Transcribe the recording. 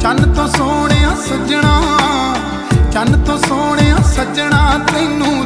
ਚੰਨ ਤੋਂ ਸੋਹਣਿਆ ਸੱਜਣਾ ਚੰਨ ਤੋਂ ਸੋਹਣਿਆ ਸੱਜਣਾ ਤੈਨੂੰ